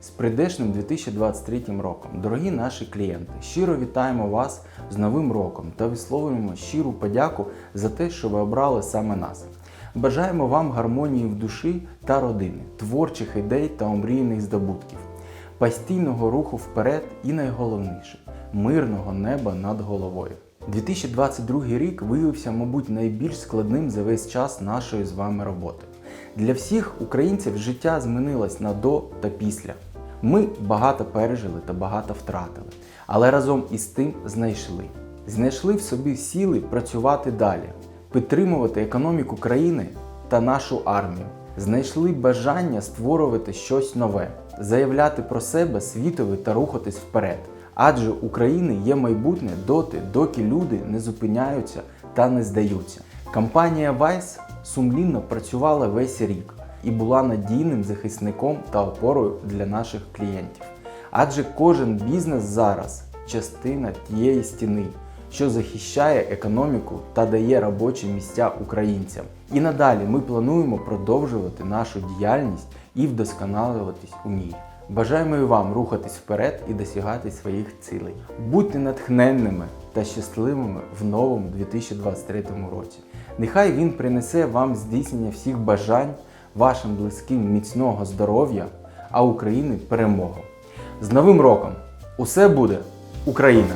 З прийдешним 2023 роком, дорогі наші клієнти, щиро вітаємо вас з Новим роком та висловлюємо щиру подяку за те, що ви обрали саме нас. Бажаємо вам гармонії в душі та родини, творчих ідей та омрійних здобутків, постійного руху вперед і найголовніше мирного неба над головою. 2022 рік виявився, мабуть, найбільш складним за весь час нашої з вами роботи. Для всіх українців життя змінилось на до та після. Ми багато пережили та багато втратили, але разом із тим знайшли. Знайшли в собі сили працювати далі, підтримувати економіку країни та нашу армію. Знайшли бажання створювати щось нове, заявляти про себе світові та рухатись вперед. Адже у країни є майбутнє доти, доки люди не зупиняються та не здаються. Компанія Vice сумлінно працювала весь рік і була надійним захисником та опорою для наших клієнтів. Адже кожен бізнес зараз частина тієї стіни, що захищає економіку та дає робочі місця українцям. І надалі ми плануємо продовжувати нашу діяльність і вдосконалюватись у ній. Бажаємо і вам рухатись вперед і досягати своїх цілей. Будьте натхненними та щасливими в новому 2023 році. Нехай він принесе вам здійснення всіх бажань, вашим близьким міцного здоров'я, а України перемогу. З Новим роком! Усе буде Україна!